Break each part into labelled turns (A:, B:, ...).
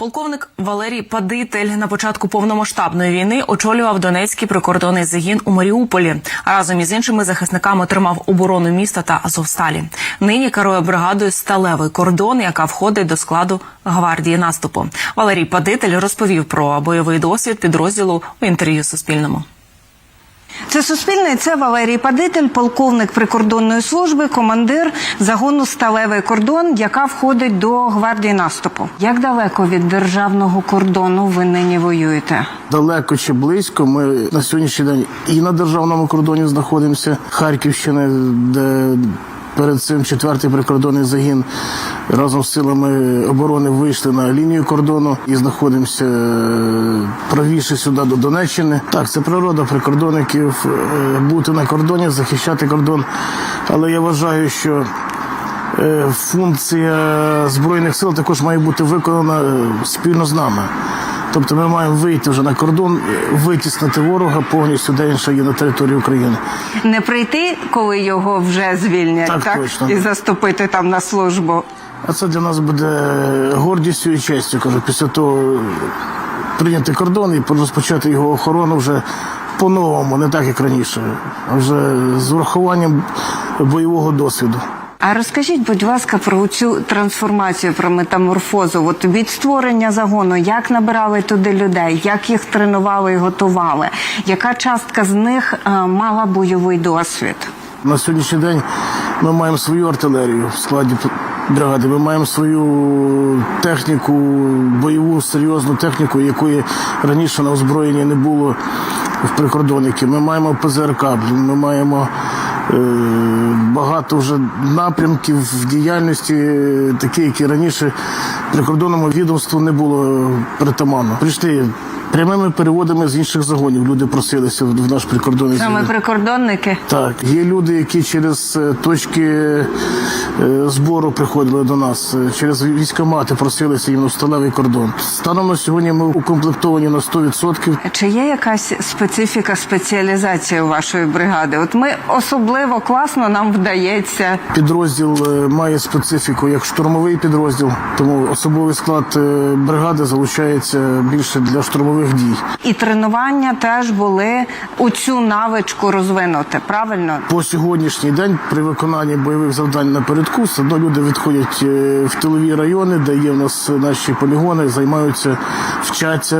A: Полковник Валерій Падитель на початку повномасштабної війни очолював Донецький прикордонний загін у Маріуполі. Разом із іншими захисниками тримав оборону міста та Азовсталі. Нині керує бригадою Сталевий кордон, яка входить до складу гвардії наступу. Валерій Падитель розповів про бойовий досвід підрозділу у інтерв'ю Суспільному.
B: Це Суспільне, це Валерій Падитель, полковник прикордонної служби, командир загону Сталевий кордон, яка входить до гвардії наступу. Як далеко від державного кордону ви нині воюєте?
C: Далеко чи близько. Ми на сьогоднішній день і на державному кордоні знаходимося Харківщини, де перед цим четвертий прикордонний загін разом з силами оборони вийшли на лінію кордону і знаходимося е, правіше сюди до Донеччини. Так, це природа прикордонників е, бути на кордоні, захищати кордон. Але я вважаю, що е, функція збройних сил також має бути виконана спільно з нами. Тобто ми маємо вийти вже на кордон, е, витіснити ворога повністю, де він ще є на території України.
B: Не прийти, коли його вже звільнять,
C: Так,
B: так,
C: точно.
B: і заступити там на службу.
C: А це для нас буде гордістю і честю, кажу, після того прийняти кордон і розпочати його охорону вже по-новому, не так як раніше, а вже з урахуванням бойового досвіду.
B: А розкажіть, будь ласка, про цю трансформацію, про метаморфозу. От від створення загону, як набирали туди людей, як їх тренували і готували, яка частка з них е, мала бойовий досвід?
C: На сьогоднішній день ми маємо свою артилерію в складі бригади. Ми маємо свою техніку, бойову серйозну техніку, якої раніше на озброєнні не було в прикордонників. Ми маємо ПЗРК, ми маємо багато вже напрямків в діяльності, е, такі, які раніше прикордонному відомству не було притаманно. Прийшли прямими переводами з інших загонів. Люди просилися в наш прикордонний
B: Саме прикордонники.
C: Так, є люди, які через е, точки е, збору приходили до нас, е, через військомати просилися їм сталевий кордон. Станом на сьогодні ми укомплектовані на 100%.
B: Чи є якась специфіка спеціалізації вашої бригади? От ми особливо класно нам вдається.
C: Підрозділ е, має специфіку як штурмовий підрозділ, тому особовий склад е, бригади залучається більше для штурмових дій.
B: І тренування теж були у цю навичку розвинути, правильно?
C: По сьогоднішній день при виконанні бойових завдань напередку все одно люди відходять е, в тилові райони, де є в нас наші полігони, займаються, вчаться,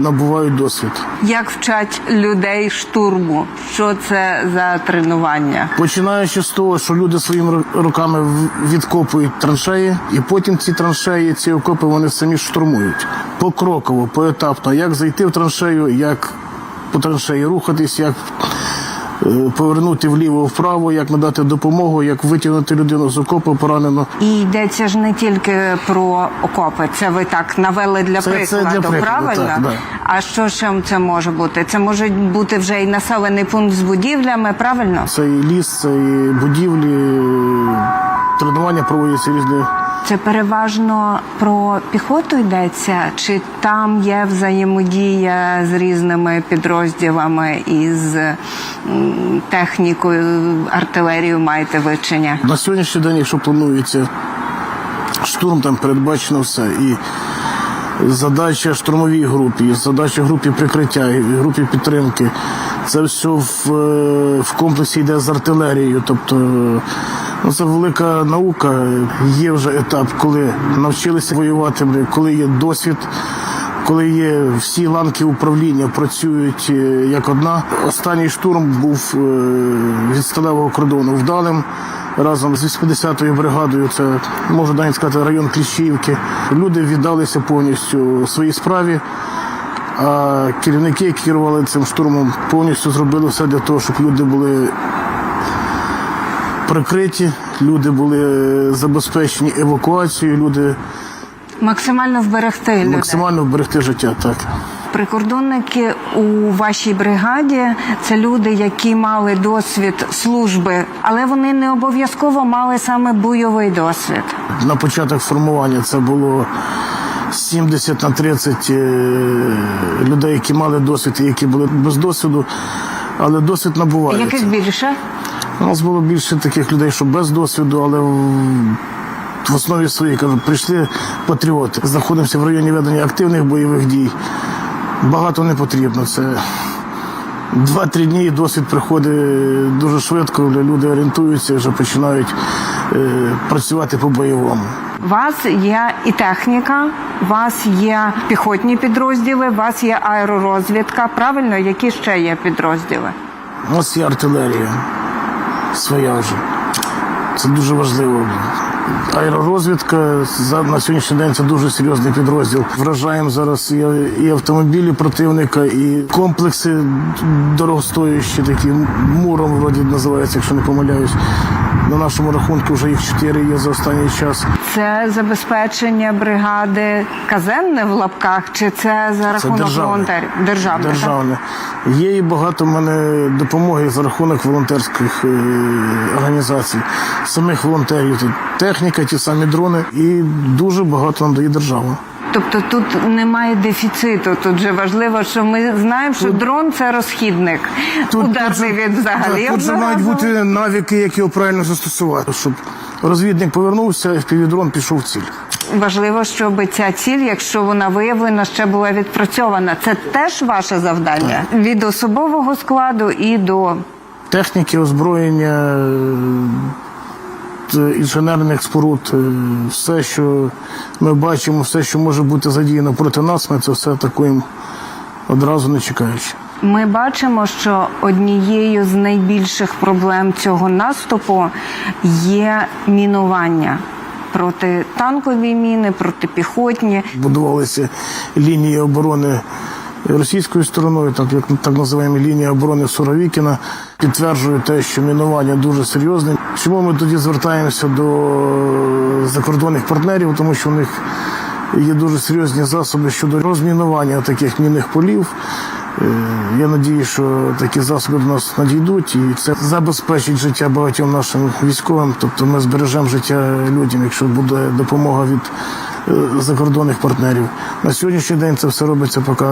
C: набувають досвід.
B: Як вчать людей штурму? Що це за тренування?
C: Починаючи з того, що люди своїми руками відкопують траншеї, і потім ці траншеї, ці окопи вони самі штурмують. Покроково, поетапно, як зайти в траншею, як по траншеї рухатись, як повернути вліво-вправо, як надати допомогу, як витягнути людину з окопу поранену.
B: І йдеться ж не тільки про окопи. Це ви так навели для
C: Це- це
B: прикладу,
C: для прикладу,
B: правильно?
C: так, да.
B: А що ще це може бути? Це може бути вже і населений пункт з будівлями, правильно?
C: Це і ліс, це і будівлі, тренування проводяться різні.
B: Це переважно про піхоту йдеться, чи там є взаємодія з різними підрозділами і з технікою, артилерією маєте вичення?
C: На сьогоднішній день, якщо планується штурм, там передбачено все. І задача штурмовій групі, задача групі прикриття, групі підтримки. Це все в, е, в комплексі йде з артилерією. Тобто це велика наука. Є вже етап, коли навчилися воювати, коли є досвід. Коли є всі ланки управління працюють е, як одна. Останній штурм був е, від сталевого кордону вдалим разом з 80-ю бригадою. Це можу навіть сказати район Кліщівки. Люди віддалися повністю своїй справі. А керівники, які керували цим штурмом, повністю зробили все для того, щоб люди були прикриті, люди були забезпечені евакуацією, люди
B: Максимально вберегти людей.
C: максимально вберегти життя. Так.
B: Прикордонники у вашій бригаді це люди, які мали досвід служби, але вони не обов'язково мали саме бойовий досвід.
C: На початок формування це було 70 на 30 е, людей, які мали досвід і які були без досвіду, але досвід набувається.
B: Яких більше?
C: У нас було більше таких людей, що без досвіду, але в- основі своїй кажу, прийшли патріоти. Знаходимося в районі ведення активних бойових дій. Багато не потрібно. Це два-три дні досвід приходить дуже швидко. Люди орієнтуються, вже починають е, працювати по бойовому.
B: У вас є і техніка, у вас є піхотні підрозділи, у вас є аеророзвідка. Правильно, які ще є підрозділи?
C: У нас є артилерія своя вже. Це дуже важливо. Аеророзвідка за- на сьогоднішній день це дуже серйозний підрозділ. Вражаємо зараз і, автомобілі противника, і комплекси дорогостоящі, такі муром вроді називається, якщо не помиляюсь. На нашому рахунку вже їх чотири є за останній час.
B: Це забезпечення бригади казенне в лапках, чи це за
C: Це
B: рахунок
C: державне.
B: волонтерів? Державне. так?
C: Державне. Є і багато в мене допомоги за рахунок волонтерських е, організацій, самих волонтерів. Тут техніка, ті самі дрони, і дуже багато нам дає держава.
B: Тобто тут немає дефіциту. Тут же важливо, що ми знаємо, що дрон це розхідник. Ударний від взагалі.
C: тут же мають бути навики, як його правильно застосувати, щоб розвідник повернувся, і впівдрон пішов в ціль.
B: Важливо, щоб ця ціль, якщо вона виявлена, ще була відпрацьована. Це теж ваше завдання від особового складу і до
C: Техніки, озброєння, інженерних споруд, е, все, що ми бачимо, все, що може бути задіяно проти нас, ми це все атакуємо одразу не чекаючи.
B: Ми бачимо, що однією з найбільших проблем цього наступу є мінування. Протитанкові міни, протипіхотні.
C: Будувалися лінії оборони російською стороною, так як так називаємо лінія оборони Суровікіна. Підтверджує те, що мінування дуже серйозне. Чому ми тоді звертаємося до закордонних партнерів? Тому що в них є дуже серйозні засоби щодо розмінування таких мінних полів. Е, Я надію, що такі засоби до нас надійдуть, і це забезпечить життя багатьом нашим військовим. Тобто ми збережемо життя людям, якщо буде допомога від е, закордонних партнерів. На сьогоднішній день це все робиться поки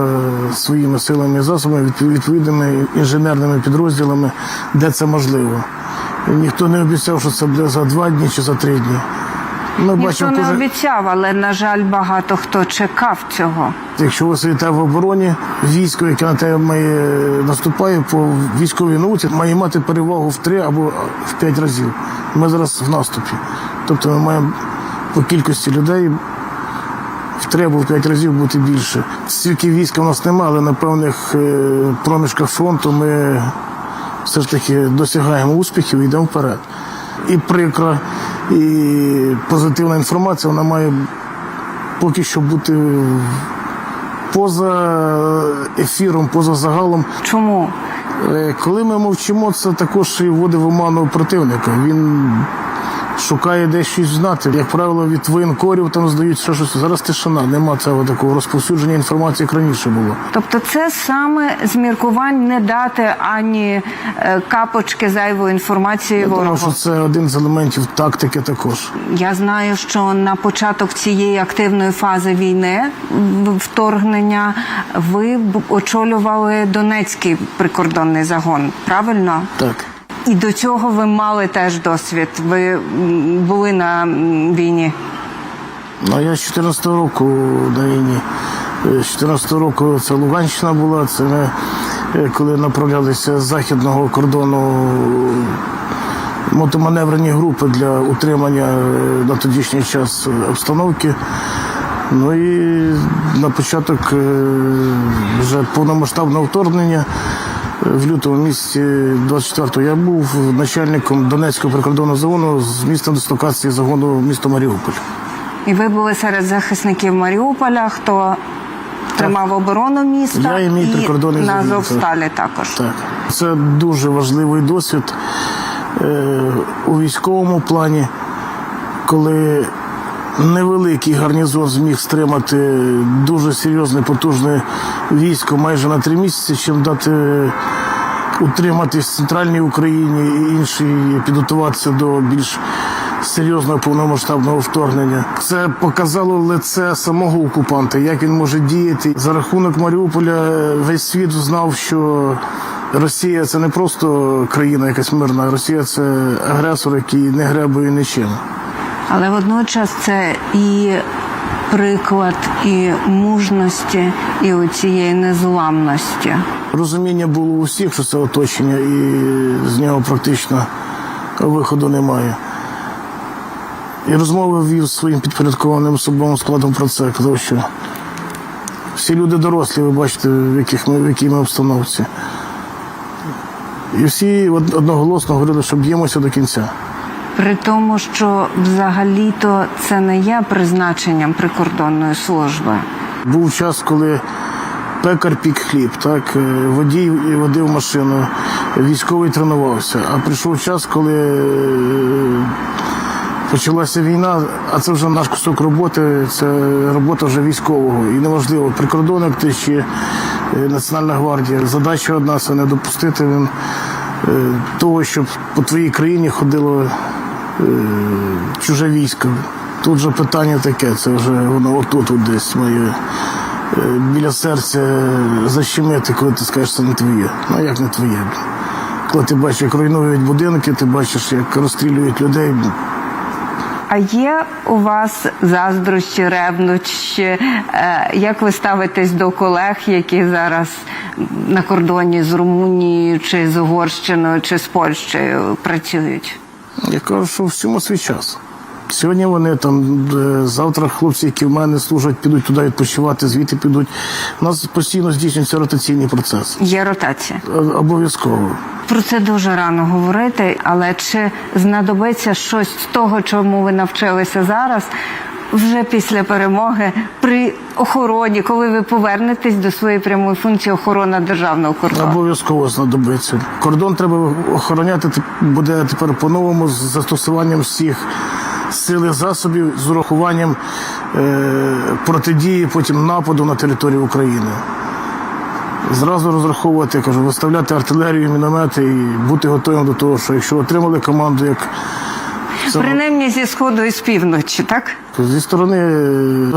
C: своїми силами і засобами, відпов- відповідними інженерними підрозділами, де це можливо. Ніхто не обіцяв, що це буде за два дні чи за три дні. Ми
B: Ніхто
C: бачимо
B: не
C: кожен-
B: обіцяв, але на жаль, багато хто чекав цього.
C: Якщо ви сидите в обороні, військо, яке на тебе має наступає по військовій науці, має мати перевагу в три або в п'ять разів. Ми зараз в наступі. Тобто ми маємо по кількості людей в три або в п'ять разів бути більше. Стільки війська в нас немає, але на певних е, проміжках фронту ми все ж таки досягаємо успіхів і йдемо вперед. І прикра, і позитивна інформація, вона має поки що бути поза ефіром, поза загалом.
B: Чому?
C: Е, Коли ми мовчимо, це також і вводить в оману противника. Він шукає десь щось знати. Як правило, від воєнкорів там здають ще щось. Зараз тишина, нема цього такого розповсюдження інформації, як раніше було.
B: Тобто, це саме з міркувань не дати ані е, капочки зайвої інформації
C: Я думаю, що це один з елементів тактики також.
B: Я знаю, що на початок цієї активної фази війни вторгнення ви очолювали Донецький прикордонний загон. Правильно?
C: Так.
B: І до цього ви мали теж досвід. Ви були на війні.
C: Ну, я з 14 року на війні. Е, З 14 року це Луганщина була, це ми е, коли направлялися з західного кордону мотоманеврені групи для утримання е, на тодішній час е, обстановки. Ну і на початок е, вже повномасштабного вторгнення е, в лютому місяці 24-го я був начальником Донецького прикордонного загону з міста дислокації загону місто Маріуполь.
B: І ви були серед захисників Маріуполя, хто тримав оборону міста
C: Я і мій прикордонний
B: на
C: загін, так.
B: Азовсталі також.
C: Так, це дуже важливий досвід е, у військовому плані, коли невеликий гарнізон зміг стримати дуже серйозне потужне військо майже на три місяці, чим дати утриматись в центральній Україні і іншій підготуватися до більш серйозного повномасштабного вторгнення. Це показало лице самого окупанта, як він може діяти. За рахунок Маріуполя е, весь світ знав, що Росія це не просто країна якась мирна, Росія це агресор, який не гребує нічим.
B: Але водночас це і приклад і мужності, і оцієї незламності.
C: Розуміння було у всіх, що це оточення, і з нього практично виходу немає. І розмови вів своїм підпорядкованим особовим складом про це, казав, що всі люди дорослі, ви бачите, в, яких ми, в якій ми обстановці. І всі одноголосно говорили, що б'ємося до кінця.
B: При тому, що взагалі-то це не є призначенням прикордонної служби.
C: Був час, коли пекар пік хліб, так, е, водій водив машину, військовий тренувався. А прийшов час, коли е, почалася війна, а це вже наш кусок роботи, це робота вже військового. І неважливо, прикордонник ти чи е, Національна гвардія. Задача одна це не допустити того, щоб по твоїй країні ходило чуже військо. Тут же питання таке, це вже воно отут от десь моє е, біля серця защемити, коли ти скажеш, це не твоє. Ну як не твоє? Коли ти бачиш, як руйнують будинки, ти бачиш, як розстрілюють людей.
B: А є у вас заздрощі, ревнощі? Е, Як ви ставитесь до колег, які зараз на кордоні з Румунією, чи з Угорщиною, чи з Польщею працюють?
C: Я кажу, що всьому свій час. Сьогодні вони там, е, завтра хлопці, які в мене служать, підуть туди відпочивати, звідти підуть. У нас постійно здійснюється ротаційний процес.
B: Є ротація.
C: Е, Обов'язково.
B: Про це дуже рано говорити, але чи знадобиться щось з того, чому ви навчилися зараз, вже після перемоги при охороні, коли ви повернетесь до своєї прямої функції охорона державного кордону?
C: Обов'язково знадобиться. Кордон треба охороняти буде тепер по-новому з застосуванням всіх сил і засобів, з урахуванням е, протидії потім нападу на територію України. Зразу розраховувати, кажу, виставляти артилерію, міномети і бути готовим до того, що якщо отримали команду, як це
B: Принаймні зі сходу і з півночі, так?
C: зі сторони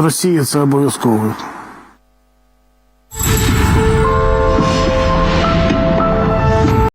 C: Росії, це обов'язково.